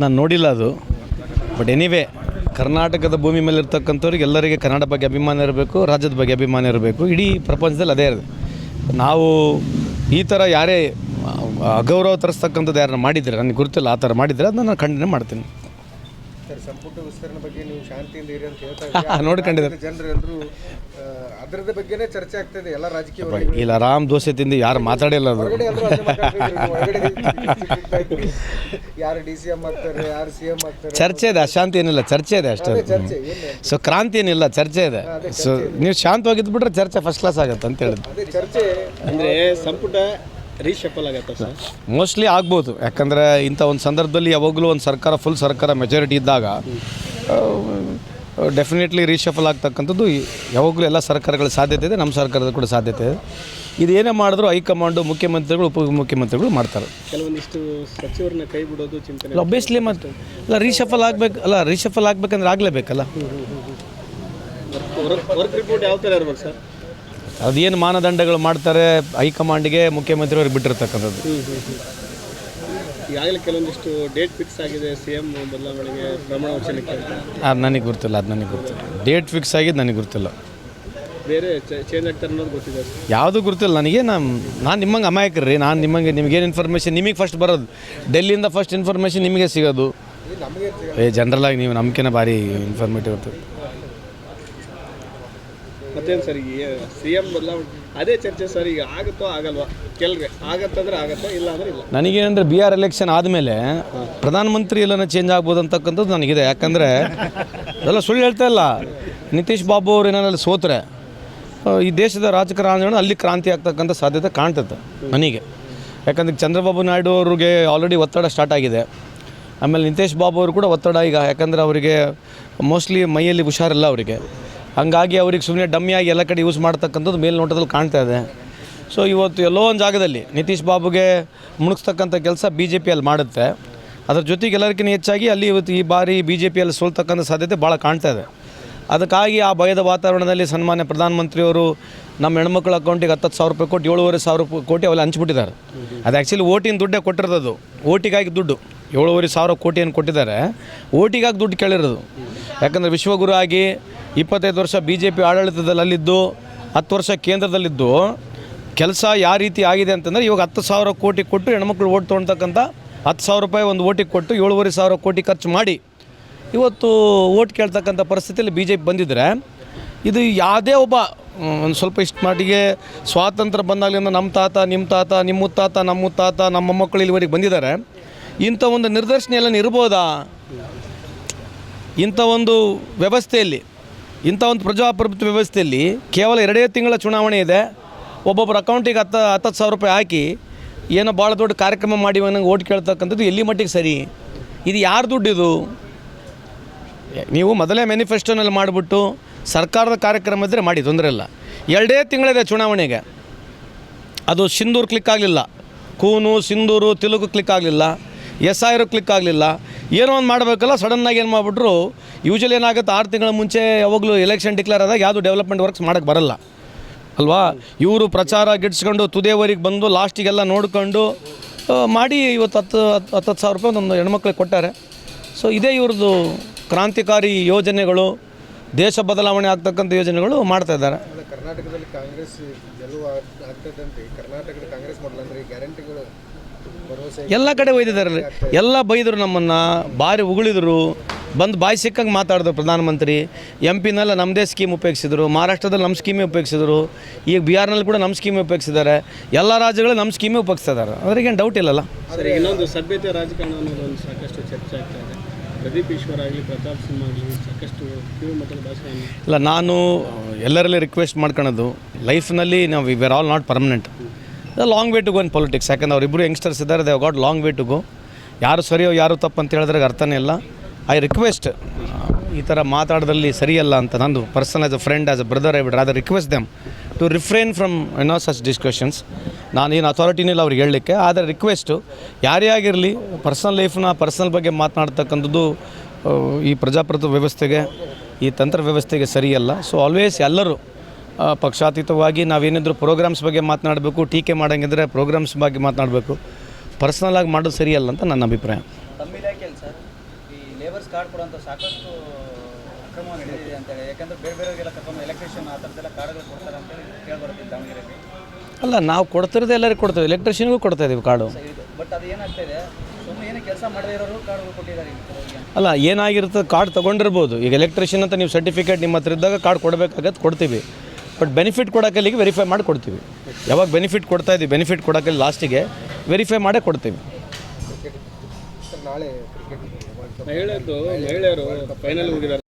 ನಾನು ನೋಡಿಲ್ಲ ಅದು. ಬಟ್ ಎನಿವೇ ಕರ್ನಾಟಕದ ಭೂಮಿ ಮೇಲೆ ಇರ್ತಕ್ಕಂಥವ್ರಿಗೆ ಎಲ್ಲರಿಗೆ ಕನ್ನಡ ಬಗ್ಗೆ ಅಭಿಮಾನ ಇರಬೇಕು, ರಾಜ್ಯದ ಬಗ್ಗೆ ಅಭಿಮಾನ ಇರಬೇಕು. ಇಡೀ ಪ್ರಪಂಚದಲ್ಲಿ ಅದೇ ಇರೋದು. ನಾವು ಈ ಥರ ಯಾರೇ ಅಗೌರವ ತರಿಸ್ತಕ್ಕಂಥದ್ದು ಯಾರನ್ನ ಮಾಡಿದರೆ, ನನಗೆ ಗುರುತಿಲ್ಲ, ಆ ಥರ ಮಾಡಿದರೆ ಅದನ್ನ ನಾನು ಖಂಡನೆ ಮಾಡ್ತೀನಿ. ಸಂಪುಟ ವಿಸ್ತರಣೆ ಬಗ್ಗೆ ನೀವು ಶಾಂತಿಯಿಂದ ಇರಿ ಅಂತ ಹೇಳ್ತಾ ನೋಡ್ಕೊಂಡಿದ್ದಾರೆ. ಜನರು ಎಲ್ಲರೂ ಅದರದ ಬಗ್ಗೆನೇ ಚರ್ಚೆ ಆಗ್ತದೆ ಎಲ್ಲ ರಾಜಕೀಯ. ಇಲ್ಲ ರಾಮ್ ದೋಸೆ ತಿಂದು ಯಾರು ಮಾತಾಡಿಲ್ಲ ಅದು ಯಾರು ಡಿ ಸಿ ಎಂ ಆಗ್ತಾರೆ ಯಾರು ಸಿ ಎಂ ಆಗ್ತಾರೆ. ಚರ್ಚೆ ಇದೆ ಅಶಾಂತಿ ಏನಿಲ್ಲ ಚರ್ಚೆ ಇದೆ ಅಷ್ಟೇ. ಸೊ ಕ್ರಾಂತಿ ಏನಿಲ್ಲ ಚರ್ಚೆ ಇದೆ. ಸೊ ನೀವು ಶಾಂತವಾಗಿದ್ದು ಬಿಟ್ರೆ ಚರ್ಚೆ ಫಸ್ಟ್ ಕ್ಲಾಸ್ ಆಗುತ್ತೆ ಅಂತ ಹೇಳಿದ್ರು. ಚರ್ಚೆ. ಅಂದರೆ ಸಂಪುಟ ರೀಶಫಲ್ ಆಗತ್ತಾ ಸರ್? ಮೋಸ್ಟ್ಲಿ ಆಗ್ಬೋದು. ಯಾಕಂದರೆ ಇಂಥ ಒಂದು ಸಂದರ್ಭದಲ್ಲಿ ಯಾವಾಗಲೂ ಒಂದು ಸರ್ಕಾರ ಫುಲ್ ಸರ್ಕಾರ ಮೆಜಾರಿಟಿ ಇದ್ದಾಗ ಡೆಫಿನೆಟ್ಲಿ ರೀಶಫಲ್ ಆಗ್ತಕ್ಕಂಥದ್ದು ಯಾವಾಗಲೂ ಎಲ್ಲ ಸರ್ಕಾರಗಳ ಸಾಧ್ಯತೆ ಇದೆ ನಮ್ಮ ಸರ್ಕಾರದ ಕೂಡ ಸಾಧ್ಯತೆ ಇದೆ. ಇದೇನೇ ಮಾಡಿದ್ರು ಹೈಕಮಾಂಡು ಮುಖ್ಯಮಂತ್ರಿಗಳು ಉಪ ಮುಖ್ಯಮಂತ್ರಿಗಳು ಮಾಡ್ತಾರೆ. ಕೆಲವೊಂದಿಷ್ಟು ಸಚಿವರನ್ನ ಕೈ ಬಿಡೋದು ಚಿಂತನೆ ಒಬ್ಬಿಯಸ್ಲಿ ಮತ್ತು ಅಲ್ಲ ರೀಶಫಲ್ ಆಗ್ಬೇಕು ಅಲ್ಲ ರೀಶಫಲ್ ಆಗ್ಬೇಕಂದ್ರೆ ಆಗಲೇಬೇಕಲ್ಲ? ವರ್ಕ್ ವರ್ಕ್ ರಿಪೋರ್ಟ್ ಯಾವ ಥರ ಇರ್ಬೇಕು ಸರ್? ಅದೇನು ಮಾನದಂಡಗಳು ಮಾಡ್ತಾರೆ ಹೈಕಮಾಂಡ್ಗೆ ಮುಖ್ಯಮಂತ್ರಿಯವ್ರಿಗೆ ಬಿಟ್ಟಿರ್ತಕ್ಕಂಥದ್ದು. ಈಗಾಗಲೇ ಕೆಲವೊಂದಿಷ್ಟು ಡೇಟ್ ಫಿಕ್ಸ್ ಆಗಿದೆ ಸಿ ಎಂ ಬದಲಾವಣೆಗೆ ಪ್ರಮಾಣ ವಚನಕ್ಕೆ. ಅದು ನನಗೆ ಗೊತ್ತಿಲ್ಲ ಅದು ನನಗೆ ಗೊತ್ತಿಲ್ಲ ಡೇಟ್ ಫಿಕ್ಸ್ ಆಗಿದ್ದು ನನಗೆ ಗೊತ್ತಿಲ್ಲ ಬೇರೆ ಚೇಂಜ್ ಆಗ್ತಾರೆ ಅನ್ನೋದು ಗೊತ್ತಿದೆ ಯಾವುದು ಗೊತ್ತಿಲ್ಲ ನನಗೆ ನಾನು ನಾನು ನಿಮ್ಮಂಗೆ ಅಮಾಯಕರು ರೀ. ನಾನು ನಿಮಗೆ ನಿಮಗೇನು ಇನ್ಫಾರ್ಮೇಷನ್ ನಿಮಗೆ ಫಸ್ಟ್ ಬರೋದು. ಡೆಲ್ಲಿಯಿಂದ ಫಸ್ಟ್ ಇನ್ಫಾರ್ಮೇಷನ್ ನಿಮಗೆ ಸಿಗೋದು. ಏ ಜನರಲಾಗಿ ನೀವು ನಮ್ಕಿನ ಭಾರಿ ಇನ್ಫಾರ್ಮೇಟಿವ್ ಇರ್ತದೆ ಮತ್ತೇನು ಸರ್ ಈಗ ಸಿ ಎಂ ಬದಲಾವಣೆ ಅದೇ ಚರ್ಚೆ ಸರ್, ಈಗ ಆಗುತ್ತೋ ಆಗಲ್ವಾ? ಕೆಲವೇ ಆಗತ್ತಂದ್ರೆ ಆಗತ್ತೆ ಇಲ್ಲ ಅಂದ್ರೆ ಇಲ್ಲ. ನನಗೇನಂದ್ರೆ ಬಿ ಆರ್ ಎಲೆಕ್ಷನ್ ಆದಮೇಲೆ ಪ್ರಧಾನಮಂತ್ರಿ ಎಲ್ಲನ ಚೇಂಜ್ ಆಗ್ಬೋದು ಅಂತಕ್ಕಂಥದ್ದು ನನಗಿದೆ. ಯಾಕಂದರೆ ಅದೆಲ್ಲ ಸುಳ್ಳು ಹೇಳ್ತಾ ಇಲ್ಲ. ನಿತೀಶ್ ಬಾಬು ಅವ್ರು ಏನಾರಲ್ಲಿ ಸೋತ್ರೆ ಈ ದೇಶದ ರಾಜಕಾರಣ ಅಲ್ಲಿ ಕ್ರಾಂತಿ ಆಗ್ತಕ್ಕಂಥ ಸಾಧ್ಯತೆ ಕಾಣ್ತದೆ ನನಗೆ. ಯಾಕಂದ್ರೆ ಚಂದ್ರಬಾಬು ನಾಯ್ಡು ಅವ್ರಿಗೆ ಆಲ್ರೆಡಿ ಒತ್ತಡ ಸ್ಟಾರ್ಟ್ ಆಗಿದೆ. ಆಮೇಲೆ ನಿತೇಶ್ ಬಾಬು ಅವರು ಕೂಡ ಒತ್ತಡ ಈಗ. ಯಾಕಂದರೆ ಅವರಿಗೆ ಮೋಸ್ಟ್ಲಿ ಮೈಯಲ್ಲಿ ಹುಷಾರಿಲ್ಲ ಅವರಿಗೆ. ಹಂಗಾಗಿ ಅವ್ರಿಗೆ ಸುಮ್ಮನೆ ಡಮ್ಮಿಯಾಗಿ ಎಲ್ಲ ಕಡೆ ಯೂಸ್ ಮಾಡ್ತಕ್ಕಂಥದ್ದು ಮೇಲ್ನೋಟದಲ್ಲಿ ಕಾಣ್ತಾ ಇದೆ. ಸೊ ಇವತ್ತು ಎಲ್ಲೋ ಒಂದು ಜಾಗದಲ್ಲಿ ನಿತೀಶ್ ಬಾಬುಗೆ ಮುಣಿಸ್ತಕ್ಕಂಥ ಕೆಲಸ ಬಿ ಜೆ ಪಿಯಲ್ಲಿ ಮಾಡುತ್ತೆ. ಅದ್ರ ಜೊತೆಗೆ ಎಲ್ಲರಿಗಿಂತ ಹೆಚ್ಚಾಗಿ ಅಲ್ಲಿ ಇವತ್ತು ಈ ಬಾರಿ ಬಿ ಜೆ ಪಿಯಲ್ಲಿ ಸೋಲ್ತಕ್ಕಂಥ ಸಾಧ್ಯತೆ ಭಾಳ ಕಾಣ್ತಾ ಇದೆ. ಅದಕ್ಕಾಗಿ ಆ ಭಯದ ವಾತಾವರಣದಲ್ಲಿ ಸನ್ಮಾನ್ಯ ಪ್ರಧಾನಮಂತ್ರಿಯವರು ನಮ್ಮ ಹೆಣ್ಮಕ್ಳ ಅಕೌಂಟಿಗೆ ಹತ್ತತ್ತು ಸಾವಿರ ರೂಪಾಯಿ ಕೊಟ್ಟು ಏಳುವರೆ ಸಾವಿರ ರೂಪಾಯಿ ಕೋಟಿ ಅವಲ್ಲಿ ಹಂಚ್ಬಿಟ್ಟಿದ್ದಾರೆ. ಅದು ಆ್ಯಕ್ಚುಲಿ ಓಟಿನ ದುಡ್ಡೇ ಕೊಟ್ಟಿರೋದು ಓಟಿಗಾಗಿ ದುಡ್ಡು. ಏಳುವರೆ ಸಾವಿರ ಕೋಟಿಯನ್ನು ಕೊಟ್ಟಿದ್ದಾರೆ. ಓಟಿಗಾಗಿ ದುಡ್ಡು ಕೇಳಿರೋದು. ಯಾಕಂದರೆ ವಿಶ್ವಗುರು ಆಗಿ ಇಪ್ಪತ್ತೈದು ವರ್ಷ ಬಿ ಜೆ ಪಿ ಆಡಳಿತದಲ್ಲಿ ಅಲ್ಲಿದ್ದು ಹತ್ತು ವರ್ಷ ಕೇಂದ್ರದಲ್ಲಿದ್ದು, ಕೆಲಸ ಯಾವ ರೀತಿ ಆಗಿದೆ ಅಂತಂದರೆ ಇವಾಗ ಹತ್ತು ಸಾವಿರ ಕೋಟಿ ಕೊಟ್ಟು ಹೆಣ್ಮಕ್ಳು ಓಟ್ ತೊಗೊಳ್ತಕ್ಕಂಥ ಹತ್ತು ಸಾವಿರ ರೂಪಾಯಿ ಒಂದು ಓಟಿಗೆ ಕೊಟ್ಟು ಏಳುವರೆ ಸಾವಿರ ಕೋಟಿ ಖರ್ಚು ಮಾಡಿ ಇವತ್ತು ಓಟ್ ಕೇಳ್ತಕ್ಕಂಥ ಪರಿಸ್ಥಿತಿಯಲ್ಲಿ ಬಿ ಜೆ ಪಿ ಬಂದಿದ್ದರೆ ಇದು ಯಾವುದೇ ಒಬ್ಬ ಒಂದು ಸ್ವಲ್ಪ ಇಷ್ಟು ಮಟ್ಟಿಗೆ ಸ್ವಾತಂತ್ರ್ಯ ಬಂದಾಗಲಿಂದ ನಮ್ಮ ತಾತ, ನಿಮ್ಮ ತಾತ, ನಿಮ್ಮ ಮುತ್ತಾತ ನಮ್ಮ ಮುತ್ತಾತ ನಮ್ಮ ಮೊಮ್ಮಕ್ಕಳು ಇಲ್ಲಿವರೆಗೆ ಬಂದಿದ್ದಾರೆ. ಇಂಥ ಒಂದು ನಿರ್ದರ್ಶನ ಎಲ್ಲ ಇರ್ಬೋದಾ ಇಂಥ ಒಂದು ವ್ಯವಸ್ಥೆಯಲ್ಲಿ, ಇಂಥ ಒಂದು ಪ್ರಜಾಪ್ರಭುತ್ವ ವ್ಯವಸ್ಥೆಯಲ್ಲಿ ಕೇವಲ ಎರಡೇ ತಿಂಗಳ ಚುನಾವಣೆ ಇದೆ. ಒಬ್ಬೊಬ್ಬರ ಅಕೌಂಟಿಗೆ ಹತ್ತು, ಹತ್ತತ್ತು ಸಾವಿರ ರೂಪಾಯಿ ಹಾಕಿ ಏನೋ ಭಾಳ ದೊಡ್ಡ ಕಾರ್ಯಕ್ರಮ ಮಾಡಿ ನಂಗೆ ಓಟ್ ಕೇಳ್ತಕ್ಕಂಥದ್ದು ಎಲ್ಲಿ ಮಟ್ಟಿಗೆ ಸರಿ? ಇದು ಯಾರು ದುಡ್ಡಿದು? ನೀವು ಮೊದಲೇ ಮ್ಯಾನಿಫೆಸ್ಟೋನಲ್ಲಿ ಮಾಡಿಬಿಟ್ಟು ಸರ್ಕಾರದ ಕಾರ್ಯಕ್ರಮ ಇದ್ದರೆ ಮಾಡಿ, ತೊಂದರೆ ಇಲ್ಲ. ಎರಡೇ ತಿಂಗಳಿದೆ ಚುನಾವಣೆಗೆ. ಅದು ಸಿಂಧೂರು ಕ್ಲಿಕ್ ಆಗಲಿಲ್ಲ. ಕೂನು, ಸಿಂಧೂರು, ತೆಲುಗು ಕ್ಲಿಕ್ ಆಗಲಿಲ್ಲ. ಎಸ್ ಐರು ಕ್ಲಿಕ್ ಆಗಲಿಲ್ಲ. ಏನೋ ಒಂದು ಮಾಡಬೇಕಲ್ಲ ಸಡನ್ನಾಗಿ ಏನು ಮಾಡಿಬಿಟ್ರು ಯೂಶಲಿ ಏನಾಗುತ್ತೆ, ಆರು ತಿಂಗಳ ಮುಂಚೆ ಯಾವಾಗಲೂ ಎಲೆಕ್ಷನ್ ಡಿಕ್ಲೇರ್ ಆದಾಗ ಯಾವುದು ಡೆವಲಪ್ಮೆಂಟ್ ವರ್ಕ್ಸ್ ಮಾಡೋಕ್ಕೆ ಬರಲ್ಲ. ಅಲ್ವಾ? ಇವರು ಪ್ರಚಾರ ಗಿಡ್ಸ್ಕೊಂಡು ತುದೇವರಿಗೆ ಬಂದು ಲಾಸ್ಟಿಗೆಲ್ಲ ನೋಡ್ಕೊಂಡು ಮಾಡಿ ಇವತ್ತು ಹತ್ತು ಹತ್ತು ಹತ್ತು ಸಾವಿರ ರೂಪಾಯಿ ಒಂದು ಹೆಣ್ಮಕ್ಳಿಗೆ ಕೊಟ್ಟಾರೆ. ಸೊ ಇದೇ ಇವ್ರದ್ದು ಕ್ರಾಂತಿಕಾರಿ ಯೋಜನೆಗಳು, ದೇಶ ಬದಲಾವಣೆ ಆಗ್ತಕ್ಕಂಥ ಯೋಜನೆಗಳು ಮಾಡ್ತಾ ಇದ್ದಾರೆ. ಕರ್ನಾಟಕದಲ್ಲಿ ಕಾಂಗ್ರೆಸ್ ಗೆಲುವು ಆಗ್- ಆಗ್ತದಂತೆ, ಕರ್ನಾಟಕದ ಕಾಂಗ್ರೆಸ್ ಮಾಡಲ್ಲ ಅಂದರೆ ಗ್ಯಾರಂಟಿಗಳು ಎಲ್ಲ ಕಡೆ ಒಯ್ದಿದ್ದಾರೆ. ಎಲ್ಲ ಬೈದರು ನಮ್ಮನ್ನು ಭಾರಿ ಉಗುಳಿದ್ರು. ಬಂದು ಬಾಯಿ ಸಿಕ್ಕಂಗೆ ಮಾತಾಡಿದ್ರು ಪ್ರಧಾನಮಂತ್ರಿ. ಎಂ ಪಿನಲ್ಲ ನಮ್ಮದೇ ಸ್ಕೀಮ್ ಉಪಯೋಗಿಸಿದ್ರು. ಮಹಾರಾಷ್ಟ್ರದಲ್ಲಿ ನಮ್ಮ ಸ್ಕೀಮೇ ಉಪಯೋಗಿಸಿದ್ರು. ಈಗ ಬಿಹಾರ್ನಲ್ಲಿ ಕೂಡ ನಮ್ಮ ಸ್ಕೀಮೇ ಉಪಯೋಗಿಸಿದ್ದಾರೆ. ಎಲ್ಲ ರಾಜ್ಯಗಳು ನಮ್ಮ ಸ್ಕೀಮೇ ಉಪಯೋಗಿಸ್ತಿದ್ದಾರೆ. ಅದ್ರಿಗೇನು ಡೌಟ್ ಇಲ್ಲಲ್ಲ. ಸರಿ ಇನ್ನೊಂದು ಸಭ್ಯತೆ ರಾಜಕಾರಣ ಸಾಕಷ್ಟು ಚರ್ಚೆ ಆಗ್ತಾ ಇದೆ. ಪ್ರದೀಪ್ ಈಶ್ವರ್ ಆಗಲಿ ಪ್ರತಾಪ್ ಸಿಂಹ ಆಗಲಿ ಸಾಕಷ್ಟು ಇಲ್ಲ ನಾನು ಎಲ್ಲರಲ್ಲಿ ರಿಕ್ವೆಸ್ಟ್ ಮಾಡ್ಕೊಳೋದು. ಲೈಫ್ನಲ್ಲಿ ನಾವು we are all not permanent long way to go in politics ಯಾಕಂದ್ರೆ ಅವರಿಬ್ಬರು ಯಂಗ್ಸ್ಟರ್ಸ್ ಇದ್ದಾರೆ they've got long way to go ಯಾರು ಸರಿಯೋ ಯಾರು ತಪ್ಪು ಅಂತ ಹೇಳಿದ್ರೆ ಅರ್ಥನೇ ಇಲ್ಲ. ಐ ರಿಕ್ವೆಸ್ಟ್ ಈ ಥರ ಮಾತಾಡೋದಲ್ಲಿ ಸರಿಯಲ್ಲ ಅಂತ ನಂದು person as a friend as a brother I would rather request them to refrain from no such discussions ನಾನೇನು ಅಥಾರಿಟಿನಿಲ್ಲ ಅವ್ರಿಗೆ ಹೇಳಲಿಕ್ಕೆ, ಆದರೆ ರಿಕ್ವೆಸ್ಟು ಯಾರೇ ಆಗಿರಲಿ ಪರ್ಸನಲ್ ಲೈಫ್ನ ಪರ್ಸನಲ್ ಬಗ್ಗೆ ಮಾತನಾಡ್ತಕ್ಕಂಥದ್ದು ಈ ಪ್ರಜಾಪ್ರಭುತ್ವ ವ್ಯವಸ್ಥೆಗೆ, ಈ ತಂತ್ರ ವ್ಯವಸ್ಥೆಗೆ ಸರಿಯಲ್ಲ. ಸೊ ಆಲ್ವೇಸ್ ಎಲ್ಲರೂ ಪಕ್ಷಾತೀತವಾಗಿ ನಾವೇನಿದ್ರು ಪ್ರೋಗ್ರಾಮ್ಸ್ ಬಗ್ಗೆ ಮಾತನಾಡಬೇಕು ಟೀಕೆ ಮಾಡೋಂಗಿದ್ರೆ ಪ್ರೋಗ್ರಾಮ್ಸ್ ಬಗ್ಗೆ ಮಾತನಾಡಬೇಕು. ಪರ್ಸ್ನಲ್ ಆಗಿ ಮಾಡೋದು ಸರಿಯಲ್ಲ ಅಂತ ನನ್ನ ಅಭಿಪ್ರಾಯ. ಅಲ್ಲ ನಾವು ಕೊಡ್ತಿರೋದೇ ಎಲ್ಲರಿಗೂ ಕೊಡ್ತೇವೆ. ಎಲೆಕ್ಟ್ರಿಷಿಯನ್ಗೂ ಕೊಡ್ತಾ ಇದೀವಿ ಕಾರ್ಡು ಅಲ್ಲ ಏನಾಗಿರುತ್ತೆ ಕಾರ್ಡ್ ತೊಗೊಂಡಿರ್ಬೋದು. ಈಗ ಎಲೆಕ್ಟ್ರಿಷಿಯನ್ ಅಂತ ನೀವು ಸರ್ಟಿಫಿಕೇಟ್ ನಿಮ್ಮ ಹತ್ರ ಇದ್ದಾಗ ಕಾರ್ಡ್ ಕೊಡಬೇಕಾಗತ್ತೆ ಕೊಡ್ತೀವಿ. ಬಟ್ ಬೆನಿಫಿಟ್ ಕೊಡೋಕಲ್ಲಿಗೆ ವೆರಿಫೈ ಮಾಡಿ ಕೊಡ್ತೀವಿ ಯಾವಾಗ ಬೆನಿಫಿಟ್ ಕೊಡ್ತಾ ಇದ್ದೀವಿ ಬೆನಿಫಿಟ್ ಕೊಡೋಕಲ್ಲಿ ಲಾಸ್ಟಿಗೆ ವೆರಿಫೈ ಮಾಡೇ ಕೊಡ್ತೀವಿ. ಮಹಿಳೆಯರು ಫೈನಲ್ ಹೋಗಿದ್ದಾರೆ.